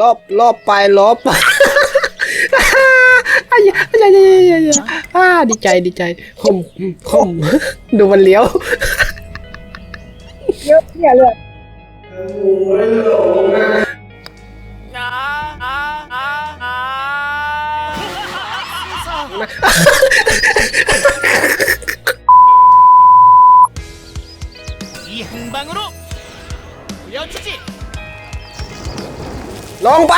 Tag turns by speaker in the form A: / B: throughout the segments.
A: ลบลบไปลบอ้ายอ้ายอ้ายอ้ายอ้ายอ้าดีใจดีใจคมคมดูมันเลี้ยว
B: เยอะเนี่ยเลย
A: ลงไป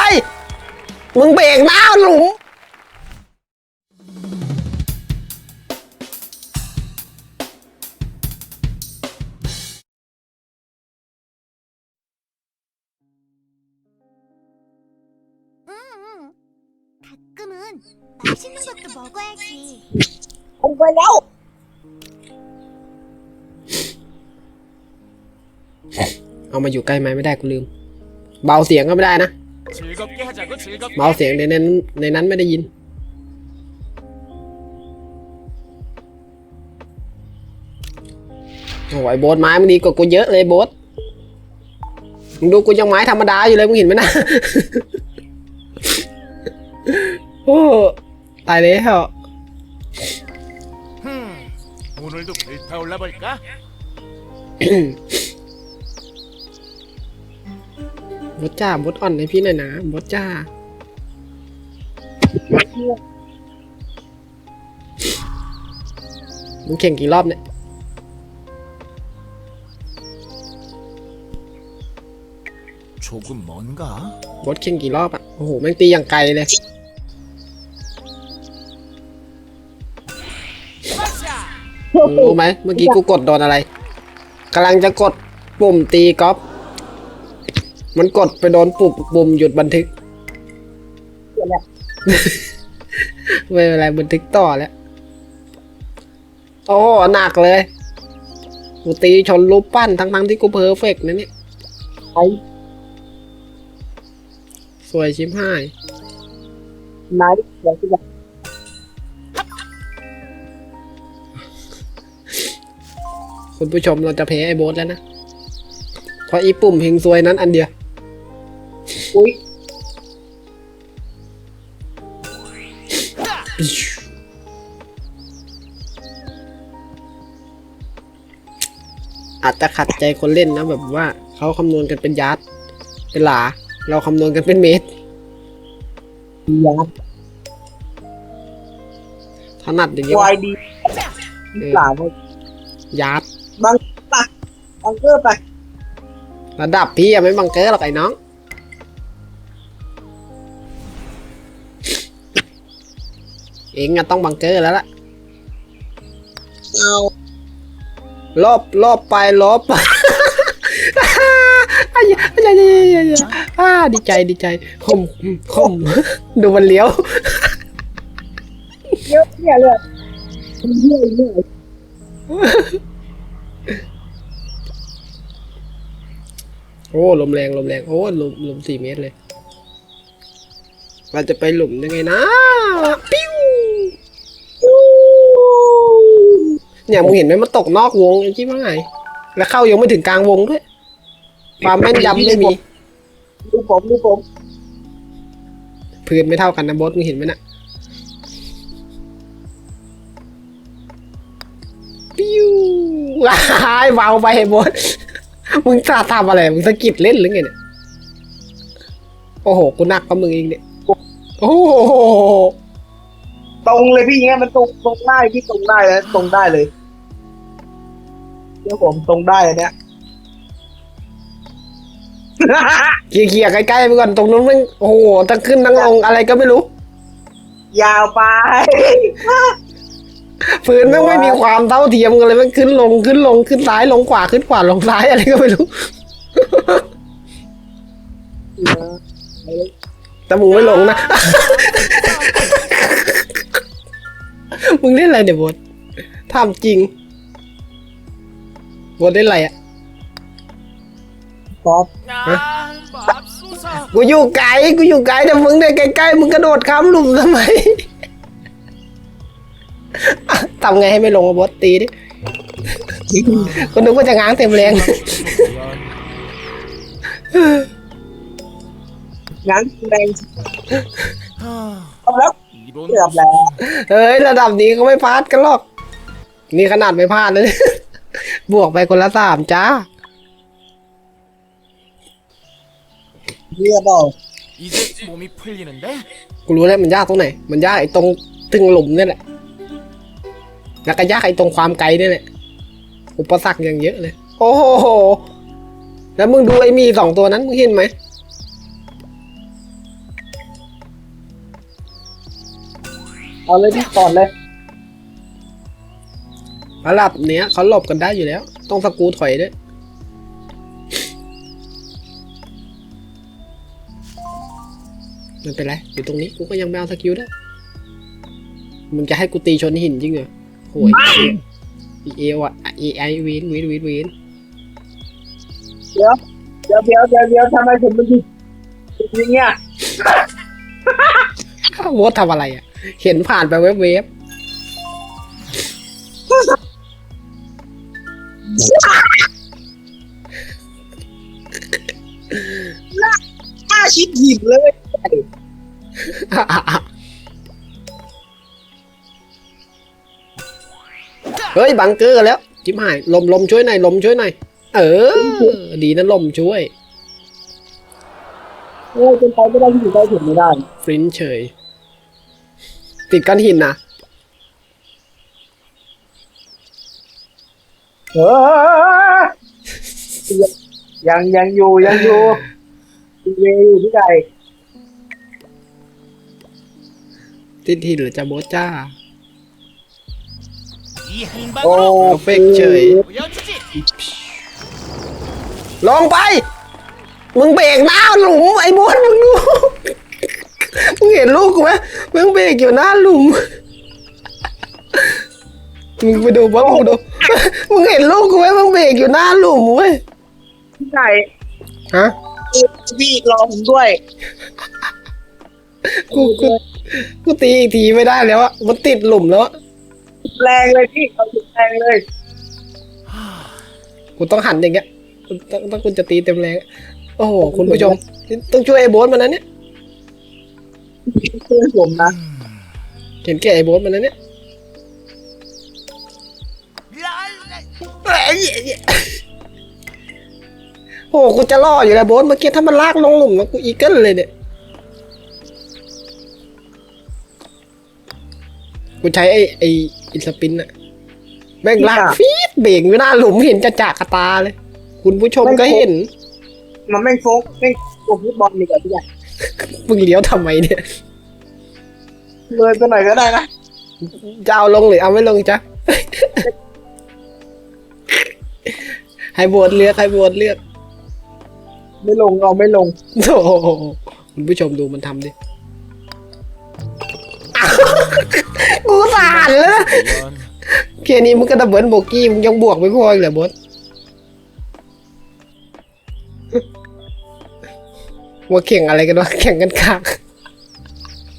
A: มึงเบรกนะหลุม
B: ลงไปแล้ว
A: เอามาอยู่ใกล้ไหมไม่ได้กูลืม เบาเสียงก็ไม่ได้นะ
C: 즐겁게 하자고 즐겁게.
A: เบาเสียงในนั้นในนั้นไม่ได้ยิน โอ้ยโบสไม้มันดีกว่ากูเยอะเลยโบสมึงดูกูยังไม้ธรรมดาอยู่เลยมึงเห็นไหมนะ โอ้ตายแล้ว
C: 흠. 오늘도 불타올라 볼까?
A: บดจ้าบดอ่อนให้พี่หน่อยนะบดจ้า มึงแข่งกี่รอบเนี่ย
C: 조금 먼가?
A: บดแข่งกี่รอบอ่ะ โอ้โห แม่งตีอย่างไกลเลย มึงรู้ไหม เมื่อกี้กูกดโดนอะไรกำลังจะกดปุ่มตีกอล์ฟ มันกดไปโดนปุ่มปุ่มหยุดบันทึก
B: เดี๋ยวเนี่ย
A: ไม่เป็นไรบันทึกต่อแล้ว โอ้หนักเลย กูตีชนรูปปั้นทั้งทั้งๆที่กูเพอร์เฟกต์นะเนี่ย
B: ไอ้
A: สวยชิมห้าย
B: นายเดี๋ยวที่จะ
A: คุณผู้ชมเราจะแพ้ไอ้โบสแล้วนะเพราะอีปุ่มเฮงซวยนั้นอันเดียว
B: อุ้ย
A: อาจจะขัดใจคนเล่นนะแบบว่าเขาคำนวณกันเป็นยาร์ดเป็นหลา เราคำนวณกันเป็นเมตร
B: ยัด
A: ถนัดอย่างนี้
B: วา
A: ว่าย
B: ดี
A: เออ
B: เปล่าว่ายา
A: ร์ด
B: บังปะบังเกอร์ไป
A: ระดับพี่ยังไม่บังเกอร์หรอกไอ้น้อง เองอะต้องบังเกอร์แล้วล่ะ
B: เอา
A: ลบลบไปลบอ้ายอ้ายอ้ายอ้ายอ้ายอ้าดีใจดีใจคมคมดูมันเลี้ยว
B: เยอะเนี่ยเลยเยอะเนี่ย
A: โอ้ลมแรงลมแรงโอ้ลมลมสี่เมตรเลย เราจะไปหลุมยังไงนะ ปิ้วเนี่ยมึงเห็นไหมมันตกนอกวงไอ้ที่ว่าไง แล้วเข้ายังไม่ถึงกลางวงด้วย ความแม่นยำไม่มี
B: ดูผมดูผม
A: พื้นไม่เท่ากันนะบอสมึงเห็นไหมน่ะปิ้วว้ายเบาไปบอสมึงจะทำอะไร มึงสะกิดเล่นหรือไงเนี่ย โอ้โห กูหนักกว่ามึงเองเนี่ย โอ้โห
B: ตรงเลยพี่งั้นมันตรงตรงได้พี่ตรงได้แล้วตรงได้เลยเดี๋ยวผมตรงได้อันเนี้ย
A: เขี่ยๆใกล้ๆไปก่อนตรงนู้นมันโอ้โหทั้งขึ้นทั้งลงอะไรก็ไม่รู้
B: ยาวไป
A: พื้นแม่งไม่มีความเท่าเทียมกันเลยมันขึ้นลงขึ้นลงขึ้นซ้ายลงขวาขึ้นขวาลงซ้ายอะไรก็ไม่รู้ แต่หมูไม่ลงนะ มึงเล่นอะไรเนี่ยบดทำจริงบดเล่นอะไรอะ
B: ป๊อป
A: กูอยู่ไกล กูอยู่ไกลแต่มึงเนี่ยใกล้ๆ มึงกระโดดข้ามหลุมทำไมทำไงให้ไม่ลงบดตีดิคนนึกว่าจะง้างเต็มแรง
B: งั้นแรง
C: 하,
B: เอาแล้ว
C: 이런
B: เกือบแล้ว
A: เฮ้ย ระดับนี้ก็ไม่พลาดกันหรอก นี่ขนาดไม่พลาดเลย บวกไปคนละสามจ้า
B: เรียบร้อย
C: 이제 몸이 풀리는데?
A: กูรู้แล้วมันยากตรงไหน มันยากไอ้ตรงตึงหลุมนี่แหละ แล้วก็ยากไอ้ตรงความไกลนี่แหละ อุปสรรคอย่างเยอะเลย โอ้โห แล้วมึงดูไอ้มีสองตัวนั้นมึงเห็นไหม
B: เอาเลยพี่ก่อนเลย
A: ระดับเนี้ยเขาหลบกันได้อยู่แล้ว ต้องสกรูถอยด้วยไม่เป็นไรอยู่ตรงนี้กูก็ยังไม่เอาสกิลได้มึงจะให้กูตีชนหินจริงเหรอโหยอีเอวอะอีไอวีนวีนวีนวีน
B: เดี๋ยวเดี๋ยวเดี๋ยวเดี๋ยวเดี๋ยวทำไมผมมันดีอย่างเงี้ย
A: โวตทำอะไรอะ เห็นผ่านไปเว็บเว็บ
B: หน้าชิดหินเลย
A: เฮ้ยบังเกอร์แล้วจิบหายลมลมช่วยหน่อยลมช่วยหน่อยเออ ดีนะลมช่วย
B: โอ้ยเป็นไปไม่ได้ที่อยู่ใต้ถุนไม่ได้
A: ฟรินช์เฉย ติดกันหินนะ
B: เออยังยังอยู่ยังอยู่เยอยู่พี่ไก่
A: ติดหินหรือจะโบทจ้า
B: โอ้
C: โล
A: เฟกเฉย
C: เอ
A: งงไป มึงเบรกหน้าหลุมไอ้บอสมึงดู มึงเห็นลูกกูไหมมึงเบรกอยู่หน้าหลุม มึงไปดูบอสมึงดู มึงเห็นลูกกูไหมมึงเบรกอยู่หน้าหลุมเว้ย
B: ที่ใด
A: ฮะ
B: พี่รอผมด้วย
A: กูกูกูตีอีกทีไม่ได้แล้วอะมันติดหลุมแล้วอะ
B: แรงเลยพี่เอาสุดแรงเลย
A: กูต้องหันอย่างเงี้ยต้องต้องคุณจะตีเต็มแรง โอ้โห คุณผู้ชม ต้องช่วยไอ้โบสมันนะเนี่ย
B: ช่วยผมนะ
A: เห็นแก่ไอ้โบสมันนะเนี่ยโอ้โหกูจะล่ออยู่แล้วโบสเมื่อกี้ถ้ามันลากลงหลุมแล้วกูอีเกิลเลยเนี่ย กูใช้ไอ้ไอ้อินสปินอะแม่งลากฟีดเบรกอยู่หน้าหลุมเห็นจะจากกระตาเลย คุณผู้ชมก็เห็น
B: มันแม่งโฟกแม่งโฟกฟุตบอลดีกว่าพี่ใหญ่
A: มึงเลี้ยวทำไมเนี่ย
B: เลยไปหน่อยก็ได้นะ
A: จะเอาลงหรือเอาไม่ลงจ๊ะให้โบวตเลือกให้โบวตเลือก
B: ไม่ลงเอาไม่ลง
A: โอ้โหคุณผู้ชมดูมันทำดิกูสานแล้วนะ
C: 이런
A: แค่นี้มึงก็ดับเบิลโบกี้มึงยังบวกไม่พออีกเหรอบด ว่าแข่งอะไรกันวะแข่งกันขาก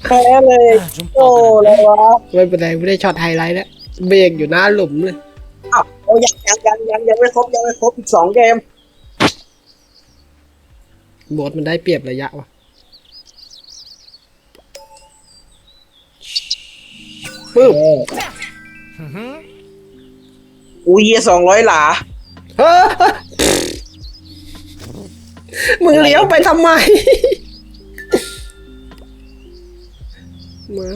B: แพ้เลยโอ้เลยวะ
A: ไม่เป็นไรไม่ได้ช็อตไฮไลท์แล้วเบรกอยู่หน้าหลุมเลย
B: อ้าวอยังยังยังยังยังไม่ครบยังไม่ครบอีกสองเกม
A: บอสมันได้เปรียบระยะวะปึ๊บ
B: อุ้ยสองร้อยหลา
A: มึงเลี้ยวไปทำไม ไม่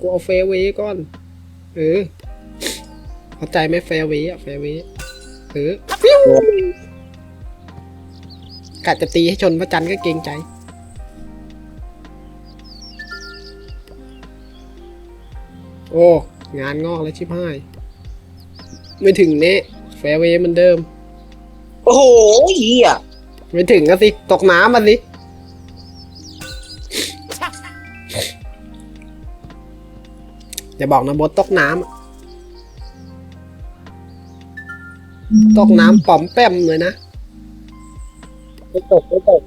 A: กูเอาเฟเวย์ก่อน เออเข้าใจไหมเฟเวย์อะเฟเวย์เออฟิวกะจะตีให้ชนพระจันทร์ก็เกรงใจโอ้ งานงอกแล้วชิบหาย ไม่ถึงเนะแฟเวย์เหมันเดิม
B: โอ้โหเหี้ย
A: ไม่ถึงก็สิ ตกน้ำมาสิ อย่าบอกนะบดตกน้ำอะตกน้ำป๋อมแป้มเลยนะ
B: ไม่ตกไม่ตก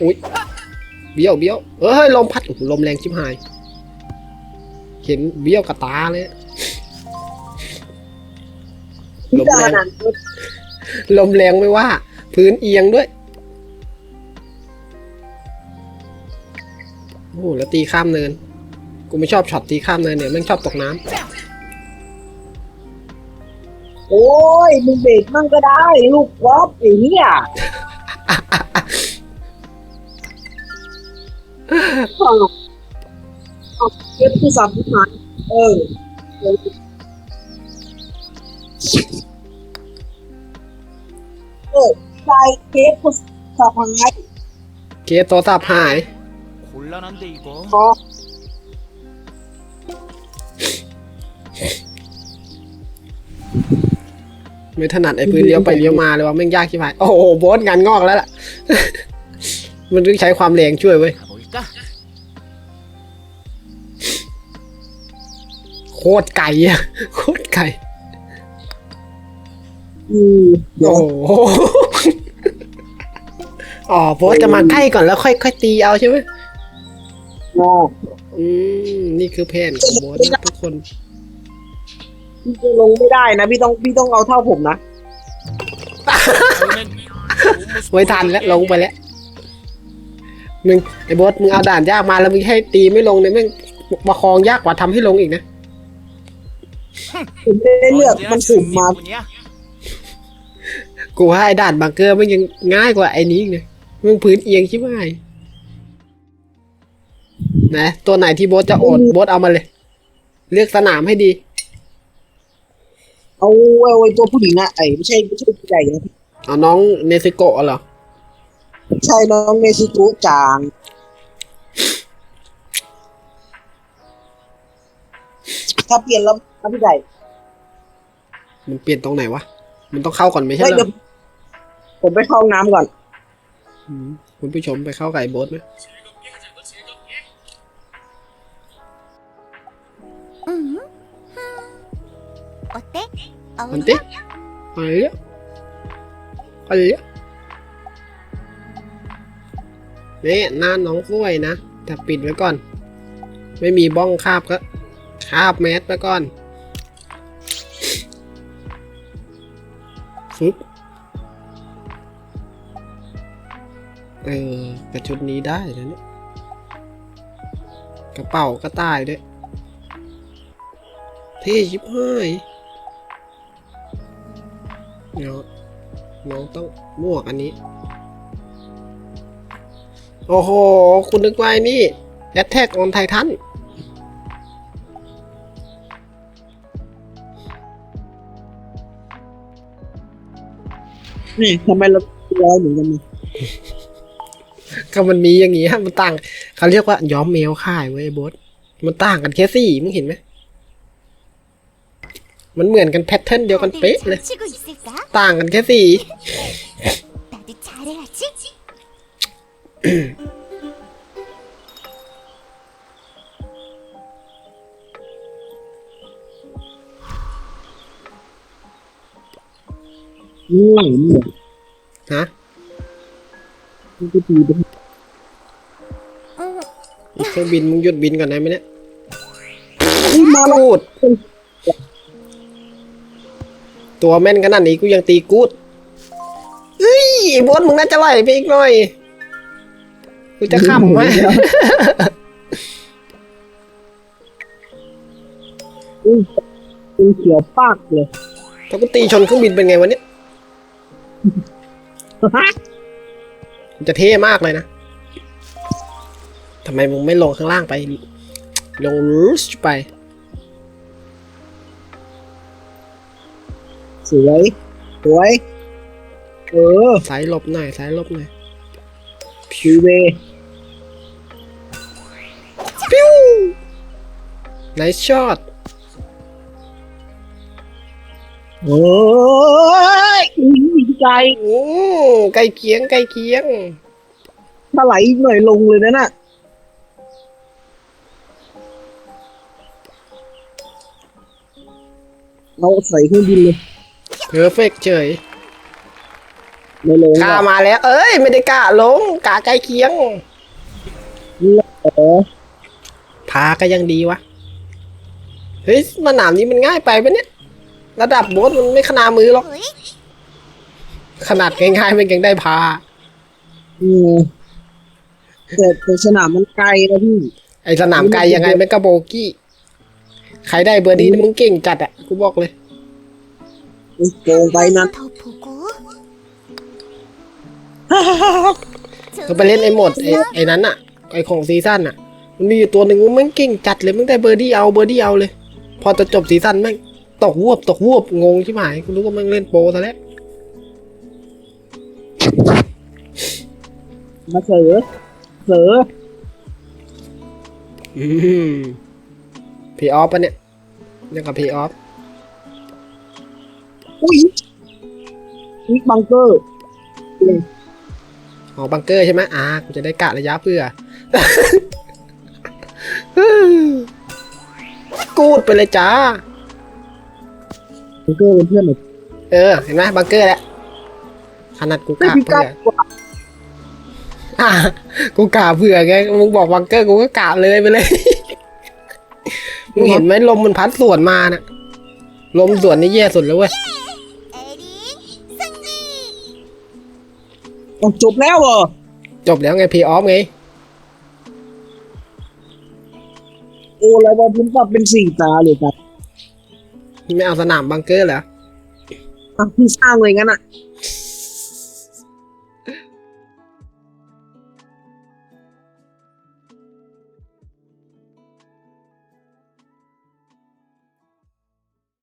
A: อุ้ยเบี้ยวเบี้ยวเอ้ยลมพัดโอ้โหลมแรงชิบหาย เห็นเบี้ยวกับตาเลย ลม
B: พี่
A: แร
B: ดางนัน
A: ลมแรงไม่ว่า พื้นเอียงด้วย โอ้โหแล้วตีข้ามเนิน กูไม่ชอบช็อตตีข้ามเนินเนี่ยแม่งชอบตกน้ำ
B: โอ้ยมึงเบรกมั่งก็ได้ ลูกวอฟไอ้เหี้ยเอาเก็บที่สับที่มันเออเออ ใช่เก็บที่สับมันไง
A: เคสโทรศัพท์หาย
C: 곤란한데 이거.
B: พอ
A: ไม่ถนัดไอ้พื้นเลี้ยวไปเลี้ยวมาเลยว่าแม่งยากชิบหาย โอ้โหโบสงานงอกแล้วล่ะ มันต้องใช้ความแรงช่วยเว้ย
C: 가볼까?
A: โคตรไก่อะ โคตรไก่
B: อืมเดี๋ยว
A: โอ้โห อ๋อโบสจะมาใกล้ก่อนแล้วค่อยค่อยตีเอาใช่ไหม
B: อ้
A: อืมนี่คือแผนของโบสนทุกคน
B: พี่จะลงไม่ได้นะพี่ต้องพี่ต้องเอาเท่าผมนะ
A: ไว้ทันแล้วลงไปแล้วมึงไอ้โบสมึงเอาด่านยากมาแล้วมึงให้ตีไม่ลงเนี่ยมึงประคองยากกว่าทำให้ลงอีกนะ
B: ผมไม่ได้เลือกมันสุ่มมา
A: กูว่าไอ้ด่านบังเกอร์มันยังง่ายกว่าไอ้นี้อีกเลย มึงพื้นเอียงชิบหายนะตัวไหนที่โบสจะโอดโบสเอามาเลย เลือกสนามให้ดี
B: เอาเอาไอ้ตัวผู้หญิงอะไอ้ไม่ใช่ไม่ใช่ผู้ใหญ่นะ
A: เอาน้องเนซิโกะเหรอ
B: ใช่น้องเมซิโกะจางถ้าเปลี่ยนแล้วนะพี่ใหญ่
A: มันเปลี่ยนตรงไหนวะ มันต้องเข้าก่อนไม่ใช่
B: เฮ้ย
A: เหร
B: เดี๋ย
A: อ
B: วผมไปเข้าห้องน้ำก่อน
A: อืม คุณผู้ชมไปเข้าไก่โบสไหม
D: โอเตะโอเตะ
A: อะไเลี้ยอะไเลี้ยนี่น้าน้องกล้วยนะแต่ปิดไว้ก่อน ไม่มีบ้องคาบก็คาบแมสไปก่อน เออแต่ชุดนี้ได้แล้วเนี่ยกระเป๋าก็ตายด้วยเท่ชิบหายเดี๋ยวน้องต้องหมวกอันนี้ โอ้โห คุณนึกไอ้นี่แอตแทกออนไททัน
B: นี่ทำไมเราร้อยเหมือนกันนี่
A: ก็มันมีอย่างงี้ฮะมันต่างเขาเรียกว่าย้อมแมวค่ายเว้ยบอสมันต่างกันแค่สี่มึงเห็นไหมมันเหมือนกันแพทเทิร์นเดียวกันเป๊ะเลย ต่างกันแค่สี่
B: อืม
A: ฮะ
B: ก็ดีด้อี
D: ก
A: เครื่องบินมึงหยุดบินก่อนได้ไหมเนี่ย
B: มาโล
A: ดตัวแม่นขนาดนี้กูยังตีกูดเฮ้ยบอสมึงน่าจะไหลไปอีกหน่อย กูจะข้ามไหม
B: อุ้ยเเขียวปากเลย
A: ถ้ากูตีชนเครื่องบินเป็นไงวะเนี่ย จะเท่มากเลยนะทำไมมึงไม่ลงข้างล่างไป ลงรูชไป
B: สวยสวยเออ
A: สายหลบหน่อยสายหลบหน่อย
B: พีเว
A: ปิ้วไนส์ช็อต
B: โอ้ ยอุ้ยพี่ไก่
A: โอ้ใกล้เคียงใกล้เคียง
B: ถ้าไหลอีกหน่อยลงเลยนะน่ะเราใส่เครื่องบินเลย
A: เพอร์เฟกเฉย
B: ไม่ลง
A: กล้ามาแล้ว เอ้ย ไม่ได้กล้าลงกล้าใกล้เคียง
B: เออ
A: พาก็ยังดีวะ เฮ้ยสนามนี้มันง่ายไปปะเนี่ย ระดับโบสมันไม่ขนามือหรอก
D: 으 이,
A: ขนาดง่ายๆมันยังได้พา
B: อืมแต่แต่สนามมันไกลนะพี่
A: ไอสนามไกลยังไงมันก็โบกี้ ใครได้เบอร์ดี้นี่มึงเก่งจัดอะกูบอกเลย
B: โกงไปนะ
D: 더 보고
A: ก็ไปเล่นไอ้โหมดไอ้ไอ้นั้นอะไอ้ของซีซั่นอะมันมีอยู่ตัวหนึ่งมันเก่งจัดเลยมึงได้เบอร์ดี้เอาเบอร์ดี้เอาเลย พอจะจบซีซั่นแม่งตกวบตกวบงงชิบหายกูรู้ว่าแม่งเล่นโปรซะแล้ว
B: มาเสือเสือ
A: อืมพีออฟปะเนี่ยเรียกกับพีออฟ
B: อุ้ยนี่บังเกอร์
A: อ๋อบังเกอร์ใช่ไหมอ่ากูจะได้กะระยะเพื่อ กูดไปเลยจ้า
B: บังเกอร์เป็นเพื่อนหนู
A: เออ เห็นไหมบังเกอร์แหละ อันนั้กูกล้าเพื่ออะกูกล้าเผื่อไงมึงบอกวังเกอร์กูก็กล้าเลยไปเลยมึงเห็นไหมลมมันพัดสวนมานะลมสวนนี่แย่สุดแล้วเว้ย
B: จบแล้วเหรอ
A: จบแล้วไงพีออฟไง
B: โอ้แล้วว่าผมปรับเป็นสี่ตาเลยครับ
A: ไม่เอาสนามบังเกอร์เหรอ
B: พี่สร้างเลยงั้นอะ